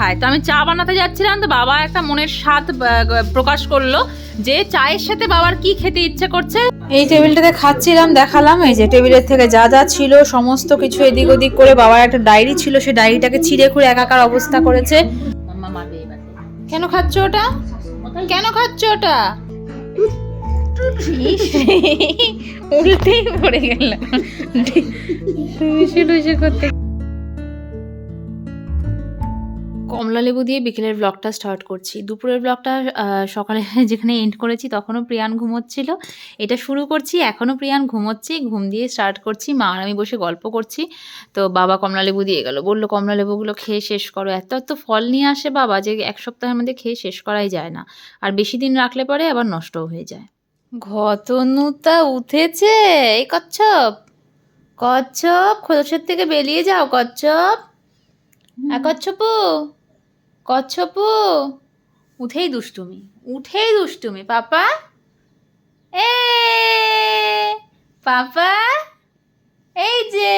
খায়। তো আমি চা বানাতে যাচ্ছিলাম তো বাবা একটা মনের স্বাদ প্রকাশ করল যে চায়ের সাথে বাবার কি খেতে ইচ্ছে করছে? এই টেবিলটাতে খাচ্ছিলাম দেখালাম এই যে টেবিলের থেকে যা যা ছিল সমস্ত কিছু এদিক ওদিক করে বাবার একটা ডায়েরি ছিল সেই ডায়েরিটাকে ছিঁড়ে খুঁড়ে একাকার অবস্থা করেছে। কেন খাচ্ছ ওটা? কেন খাচ্ছ ওটা? উল্টেই পড়ে গেল। টুইসে টুইসে করতে কমলা লেবু দিয়ে বিকেলের ব্লগটা স্টার্ট করছি। দুপুরের ব্লগটা সকালে যেখানে এন্ড করেছি তখনও প্রিয়ান ঘুমোচ্ছিল। এটা শুরু করছি এখনও প্রিয়ান ঘুমোচ্ছি ঘুম দিয়ে স্টার্ট করছি। মা আর আমি বসে গল্প করছি। তো বাবা কমলা লেবু দিয়ে গেল বলল কমলা লেবুগুলো খেয়ে শেষ করো। এত এত ফল নিয়ে আসে বাবা যে এক সপ্তাহের মধ্যে খেয়ে শেষ করাই যায় না। আর বেশি দিন রাখলে পরে আবার নষ্টও হয়ে যায়। ঘতনুতা উঠেছে এই কচ্ছপ কচ্ছপ খোলসের থেকে বেরিয়ে যাও কচ্ছপ। কচ্ছপু। কচ্ছপু উঠেই দুষ্টুমি উঠেই দুষ্টুমি পাপা। এ পাপা এই যে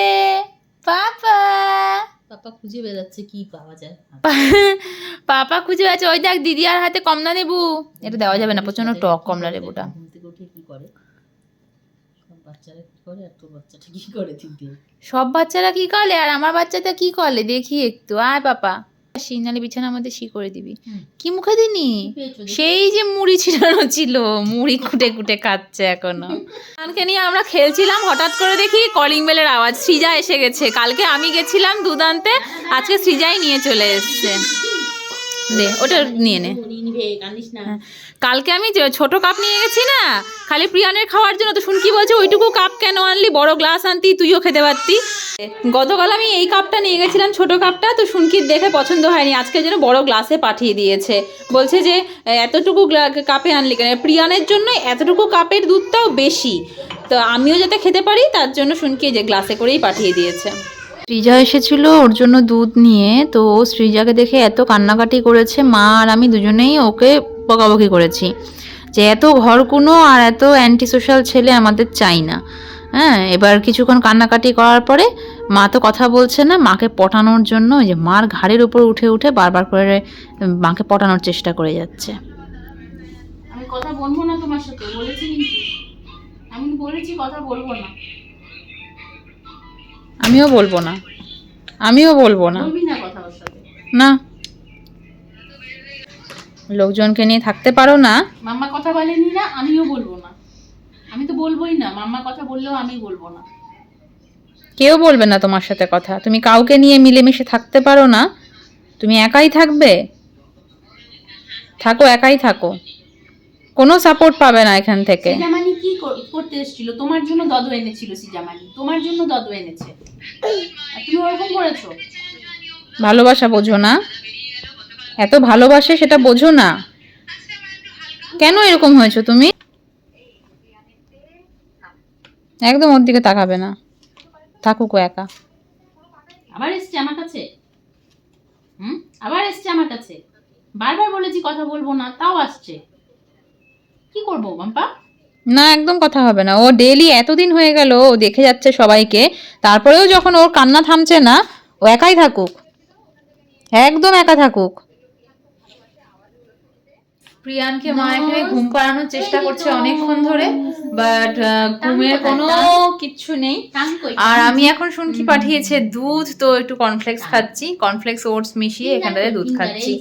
পাপা। পাপা খুঁজে বেড়াচ্ছে কি পাওয়া যায়? পাপা খুঁজে আছে ওই দেখ দিদি আর হাতে কমলা লেবু। এটা দেওয়া যাবে না প্রচণ্ড টক কমলা লেবুটা। কি করে? সব বাচ্চারা কি করে আর আমার বাচ্চাটা কি করে? দেখি একটু আয় পাপা। সিনালি বিছানার মধ্যে শি করে দিবি। কি মুখে দিনি সেই যে মুড়ি ছিটানো ছিল মুড়ি কুটে কুটে খাচ্ছে এখনও। কালকে নিয়ে আমরা খেলছিলাম হঠাৎ করে দেখি কলিং বেলের আওয়াজ। সৃজা এসে গেছে। কালকে আমি গেছিলাম দুদান্তে আজকে সৃজাই নিয়ে চলে এসছে। দে ওটা নিয়ে নে। হ্যাঁ। কালকে আমি ছোট কাপ নিয়ে গেছি না খালি প্রিয়ানের খাওয়ার জন্য তো শুনকি বলছে ওইটুকু কাপ কেন আনলি? বড় গ্লাস আনতি তুইও খেতে পারতি। গতকাল আমি এই কাপটা নিয়ে গেছিলাম, ছোট কাপটা। তো শুনকির দেখে পছন্দ হয়নি। আজকে যেন বড় গ্লাসে পাঠিয়ে দিয়েছে। বলছে যে এতটুকু কাপে আনলি কেন? প্রিয়ানের জন্য এতটুকু কাপের দুধটাও বেশি। তো আমিও যাতে খেতে পারি, তার জন্য শুনকি যে গ্লাসে করেই পাঠিয়ে দিয়েছে। সৃজা এসেছিল ওর জন্য দুধ নিয়ে। তো ও সৃজাকে দেখে এত কান্নাকাটি করেছে। মা আর আমি দুজনেই ওকে বকাবকি করেছি। যে, এত ঘরকুনো আর এত অ্যান্টি সোশ্যাল ছেলে আমাদের চাই না। হ্যাঁ এবার কিছুক্ষণ কান্নাকাটি করার পরে মা তো কথা বলছে না মাকে পটানোর জন্য ওই যে মার ঘাড়ের উপর উঠে উঠে বারবার করে মাকে পটানোর চেষ্টা করে যাচ্ছে। আমি কথা বলব না তোমার সাথে বলেছি আমি বলেছি কথা বলব না। আমিও বলব না। আমিও বলব না। না। লোকজনকে নিয়ে থাকতে পারো না। মাম্মা কথা বলেনি না আমিও বলব না। আমি তো বলবোই না মাম্মা কথা বললেও আমি বলব না। কেউ বলবে না তোমার সাথে কথা। তুমি কাউকে নিয়ে মিলেমিশে থাকতে পারো না। তুমি একাই থাকবে? থাকো একাই থাকো। কোনো সাপোর্ট পাবে না এখান থেকে। সিজামানি কি করতে এসেছিল? তোমার জন্য দদ এনেছিল সিজামানি। তোমার জন্য দদ এনেছে। আর তুমি ওরকম করেছ? ভালোবাসা বোঝো না। এত ভালোবাসে সেটা বোঝো না। কেন এরকম হয়েছো তুমি? একদম ওর দিকে তাকাবে না। থাকুক একা। আবার এসছে আমার কাছে? হুম? আবার এসছে আমার কাছে? বারবার বলেছি কথা বলব না তাও আসছে। কি করব বাম্পা না একদম কথা হবে না। ও ডেলি এতদিন হয়ে গেল ও দেখে যাচ্ছে সবাইকে। তারপরেও যখন ওর কান্না থামছে না ও একাই থাকুক। একদম একা থাকুক। প্রিয়ানকে মা এখানে ঘুম পাড়ানোর চেষ্টা করছে অনেকক্ষণ ধরে বাট ঘুমের কোনো কিচ্ছু নেই। আর আমি এখন শুনকি পাঠিয়েছে দুধ তো একটু কর্নফ্লেক্স খাচ্ছি। কর্নফ্লেক্স ওটস মিশিয়ে এখানটাতে দুধ খাচ্ছি।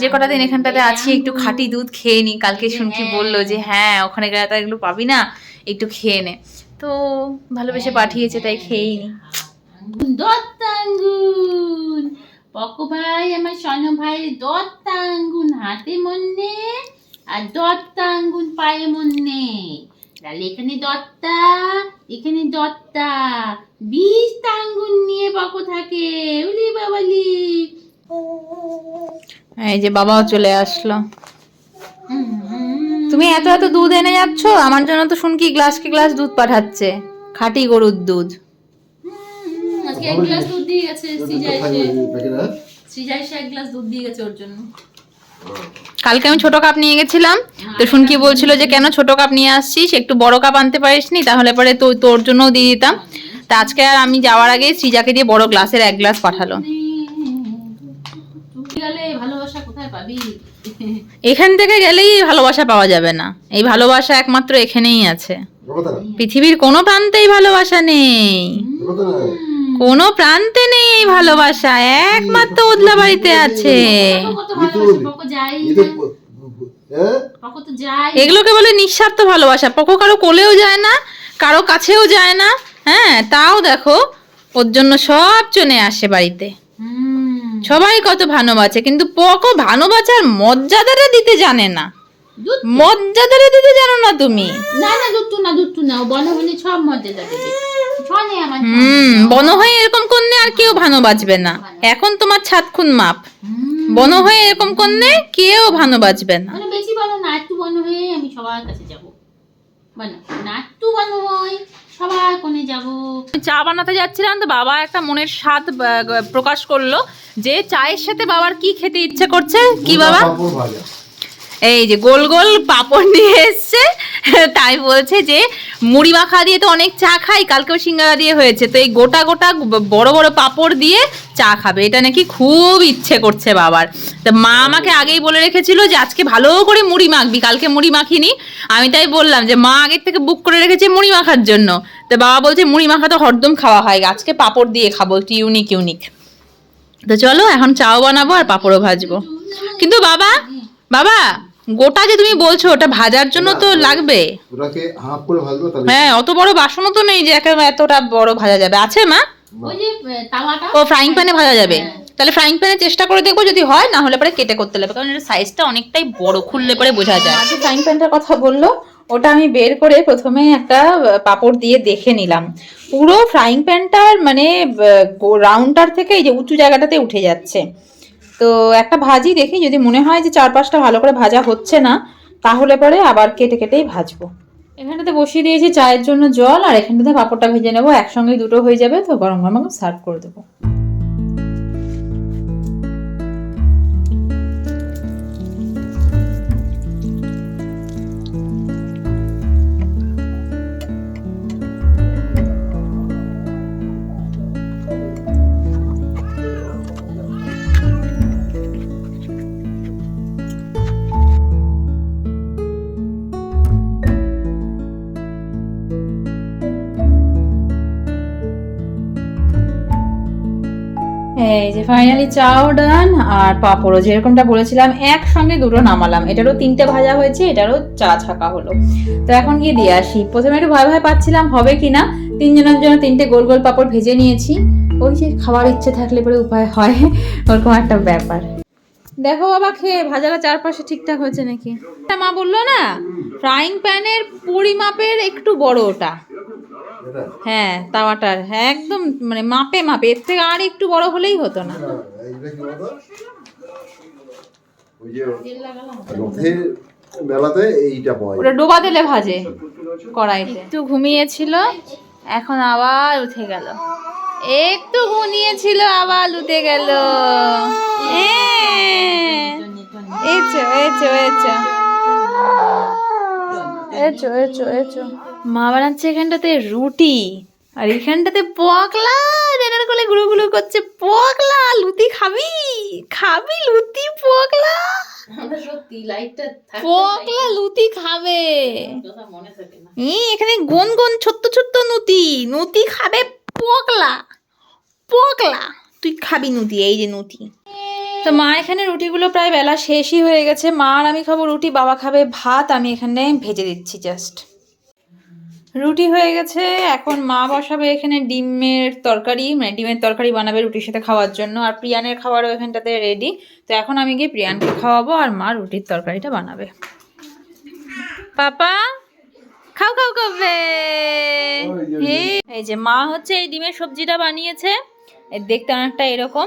যে কটা দিন এখানটাতে আছি একটু খাঁটি দুধ খেয়ে নি। কালকে শুনকি বলল যে হ্যাঁ ওখানে গেলে তো এগুলো পাবি না একটু খেয়ে নে। তো ভালোবেসে পাঠিয়েছে তাই খেয়েই নি। দত্তাঙ্গুন। পকো ভাই আমার সন ভাই দত্তাঙ্গুন হাতে মন্নে আর দত্তাঙ্গুন পায়ে মন্নে তাহলে এখানে দত্তা এখানে দত্তা। বিশ তাঙ্গুন নিয়ে পকো থাকে উলি বাবালি এই যে বাবাও চলে আসলো। তুমি এত এত দুধ এনে যাচ্ছ আমার জন্য তো শুনকি গ্লাস কি গ্লাস দুধ পাঠাচ্ছে? খাঁটি গরুর দুধ। আজকে এক গ্লাস দুধ দিয়ে গেছে সৃজা এসে সৃজা এসে এক গ্লাস দুধ দিয়ে গেছে ওর জন্য। কালকে আমি ছোট কাপ নিয়ে গেছিলাম। তো শুনকি বলছিল যে কেন ছোট কাপ নিয়ে আসছিস? একটু বড় কাপ আনতে পারিসনি তাহলে পরে তো তোর জন্যও দিয়ে দিতাম। তা আজকে আর আমি যাওয়ার আগে সৃজাকে দিয়ে বড় গ্লাসের এক গ্লাস পাঠালো। এখান থেকে গেলেই ভালোবাসা পাওয়া যাবে না। এই ভালোবাসা একমাত্র এখানেই আছে। পৃথিবীর কোনো প্রান্তেই ভালোবাসা নেই। না। কোনো প্রান্তে নেই এই ভালোবাসা একমাত্র ওদলা বাড়িতে আছে। এগুলোকে বলে নিঃস্বার্থ ভালোবাসা। পকো কারও কোলেও যায় না কারও কাছেও যায় না। হ্যাঁ তাও দেখো ওর জন্য সব চলে আসে বাড়িতে। সবাই কত ভালোবাসে কিন্তু পকো ভালোবাসার মর্যাদাটা দিতে জানে না। মর্যাদাটা দিতে জানো না তুমি? না না দুধ না দুধ না। ও বন সব মর্যাদা দেবে। হুম বন হয়ে এরকম করলে আর কেউ ভালো বাজবে না। এখন তোমার ছাদ খুন মাপ। বন হয়ে এরকম করলে কেউ ভালো বাজবে না। মানে বেশি বলো না একটু বন হয়ে আমি সবার কাছে যাব। বলো না একটু বন সবার কোণে যাব। চা বানাতে যাচ্ছিলাম তো বাবা একটা মনের স্বাদ প্রকাশ করল যে চায়ের সাথে বাবার কি খেতে ইচ্ছে করছে? কি বাবা? এই যে গোল গোল পাপড় নিয়ে এসছে। তাই বলছে যে মুড়ি মাখা দিয়ে তো অনেক চা খাই, কালকেও সিঙ্গারা দিয়ে হয়েছে। তো এই গোটা গোটা বড় বড় পাপড় দিয়ে চা খাবে। এটা নাকি খুব ইচ্ছে করছে বাবার। তো মা আমাকে আগেই বলে রেখেছিল যে আজকে ভালো করে মুড়ি মাখবি, কালকে মুড়ি মাখিনি। আমি তাই বললাম যে মা আগের থেকে বুক করে রেখেছে মুড়ি মাখার জন্য। তো বাবা বলছে মুড়ি মাখা তো হরদম খাওয়া হয়, আজকে পাপড় দিয়ে খাব, একটু ইউনিক ইউনিক তো চলো, এখন চাও বানাবো আর পাপড়ও ভাজবো। কিন্তু বাবা বাবা গোটা যে তুমি বলছো ওটা ভাজার জন্য তো লাগবে। ওটাকে হাফ করে ভাজবো তাহলে হ্যাঁ অত বড় বাসনও তো নেই যে একেবারে এতটা বড় ভাজা যাবে। আছে মা? ওই যে তাওয়াটা? ও ফ্রাইং প্যানে ভাজা যাবে। তাহলে ফ্রাইং প্যানে চেষ্টা করে দেখব যদি হয় না হলে পরে কেটে করতে লাগবে কারণ এর সাইজটা অনেকটাই বড় খুললে পরে বোঝা যায়। আজকে ফ্রাইং প্যানটার কথা বলল ওটা আমি বের করে প্রথমে একটা পাপড় দিয়ে দেখে নিলাম। পুরো ফ্রাইং প্যানটার মানে রাউন্ডটার থেকে এই যে উঁচু জায়গাটাতে উঠে যাচ্ছে। তো একটা ভাজি দেখি, যদি মনে হয় যে চার পাঁচটা ভালো করে ভাজা হচ্ছে না, তাহলে পরে আবার কেটে কেটেই ভাজবো। এখানটাতে বসিয়ে দিয়েছি চায়ের জন্য জল, আর এখানটাতে পাঁপড়টা ভেজে নেব। একসঙ্গে দুটো হয়ে যাবে, তো গরম গরম সার্ভ করে দেবো। এই যে ফাইনালি চাও ডান আর পাঁপড়ও, যেরকমটা বলেছিলাম, একসঙ্গে দুটো নামালাম। এটারও তিনটে ভাজা হয়েছে, এটারও চা ছাকা হলো। তো এখন গিয়ে দিয়ে আসি। প্রথমে একটু ভয় ভয় পাচ্ছিলাম, হবে কিনা তিনজনের জন্য তিনটে গোল গোল পাঁপড় ভেজে নিয়েছি। ওই যে খাবার ইচ্ছে থাকলে পরে উপায় হয়, ওরকম একটা ব্যাপার। দেখো বাবা, খেয়ে ভাজাটা চারপাশে ঠিকঠাক হয়েছে নাকি? মা বলল না ফ্রাইং প্যানের পরিমাপের একটু বড় ওটা। হ্যাঁ তাওয়াটার হ্যাঁ একদম মানে মাপে মাপে। এর থেকে আর একটু বড় হলেই হতো না। হ্যাঁ, মেলাতে এইটা পাওয়া ওটা ডোবা দিলে ভাজে কড়াইতে। একটু ঘুমিয়েছিল এখন আবার উঠে গেল। একটু ঘুমিয়েছিল আবার উঠে গেল। এচো এচো এচো। এচো এচো এচো। মা বানাচ্ছে এখানটাতে রুটি আর এখানটাতে পকলা যেটার কোলে গুলো গুলো করছে পকলা লুতি খাবি? খাবি লুতি পকলা পকলা লুতি খাবে। এখানে গুন গুন ছোট্ট ছোট্ট নুতি নুতি খাবে পকলা পকলা তুই খাবি নুতি এই যে নুতি তো মা এখানে রুটিগুলো প্রায় বেলা শেষই হয়ে গেছে। মা আর আমি খাব রুটি বাবা খাবে ভাত। আমি এখানে ভেজে দিচ্ছি জাস্ট রুটি হয়ে গেছে। এখন মা বসাবে এখানে ডিমের তরকারি মানে ডিমের তরকারি বানাবে রুটির সাথে খাওয়ার জন্য। আর প্রিয়ানের খাবারও এখানটাতে রেডি তো এখন আমি গিয়ে প্রিয়ানকে খাওয়াবো আর মা রুটির তরকারিটা বানাবে। পাপা, খাও খাও কবে এই যে মা হচ্ছে এই ডিমের সবজিটা বানিয়েছে। দেখতে অনেকটা এরকম।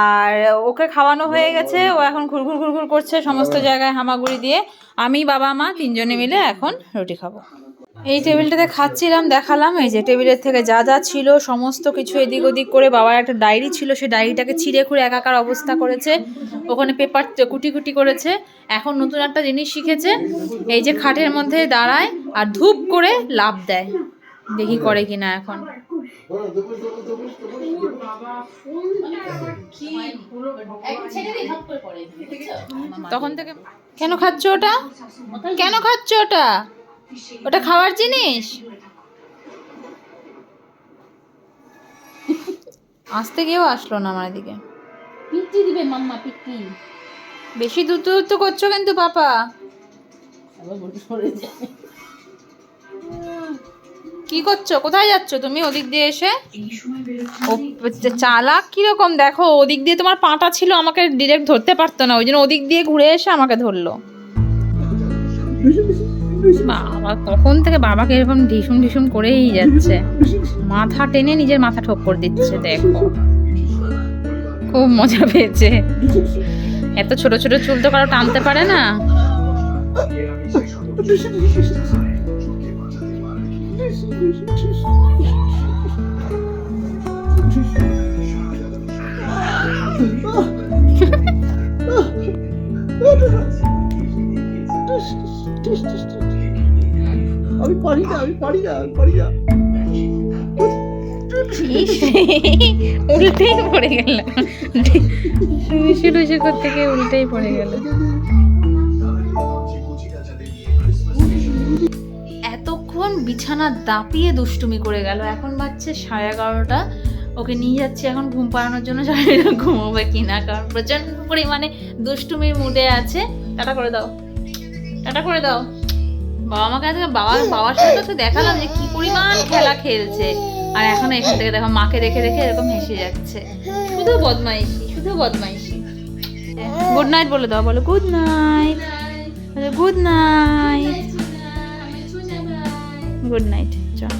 আর ওকে খাওয়ানো হয়ে গেছে। ও এখন ঘুরঘুর ঘুরঘুর করছে সমস্ত জায়গায় হামাগুড়ি দিয়ে। আমি, বাবা, মা তিনজনে মিলে এখন রুটি খাব। এই টেবিলটাতে খাচ্ছিলাম, দেখালাম, এই যে টেবিলের থেকে যা যা ছিল, সমস্ত কিছু এদিক ওদিক করে বাবার একটা ডায়েরি ছিল সেই ডায়েরিটাকে ছিঁড়ে খুঁড়ে একাকার অবস্থা করেছে। ওখানে পেপার কুটি কুটি করেছে। এখন নতুন একটা জিনিস শিখেছে, এই যে খাটের মধ্যে দাঁড়ায় আর ধূপ করে লাভ দেয়। দেখি করে কিনা এখন? তখন থেকে কেন খাচ্ছ ওটা? কেন খাচ্ছ ওটা? ওটা খাওয়ার জিনিস? আসতে গিয়েও আসলো না আমার এদিকে। পিটি দিবে মাম্মা পিটি বেশি দ্রুত দ্রুত করছ কিন্তু পাপা। কি করছ? কোথায় যাচ্ছ তুমি ওদিক দিয়ে এসে? ও চালাক কীরকম? দেখো ওদিক দিয়ে তোমার পাটা ছিল আমাকে ডিরেক্ট ধরতে পারতো না। ওই জন্য ওদিক দিয়ে ঘুরে এসে আমাকে ধরলো। বাবা কখন থেকে বাবাকে এরকম ঢিসুম ঢিসুম করেই যাচ্ছে। মাথা টেনে নিজের মাথা ঠোক্কর দিচ্ছে, দেখো। খুব মজা পেয়েছে। এত ছোট ছোট চুল তো কারও টানতে পারে না। আমি পারি না, আমি পারি না, আমি পারি না। উল্টেই পড়ে গেল। উল্টেই পড়ে গেল। এতক্ষণ বিছানা দাপিয়ে দুষ্টুমি করে গেল। এখন বাজছে সাড়ে এগারোটা। ওকে নিয়ে যাচ্ছি এখন ঘুম পাড়ানোর জন্য। জানি না ঘুমোবে কিনা? কারণ প্রচণ্ড পরিমাণে দুষ্টুমির মুডে আছে। টাটা করে দাও। টাটা করে দাও। বাবা মাকে আজকে বাবা, বাবার সাথে তো দেখালাম যে কি পরিমাণ খেলা খেলছে। আর এখন এখান থেকে দেখো মাকে দেখে দেখে এরকম হেসে যাচ্ছে। শুধু বদমাইশি শুধু বদমাইশি। গুড নাইট বলে দাও, বলো good night. Good night. Good night চল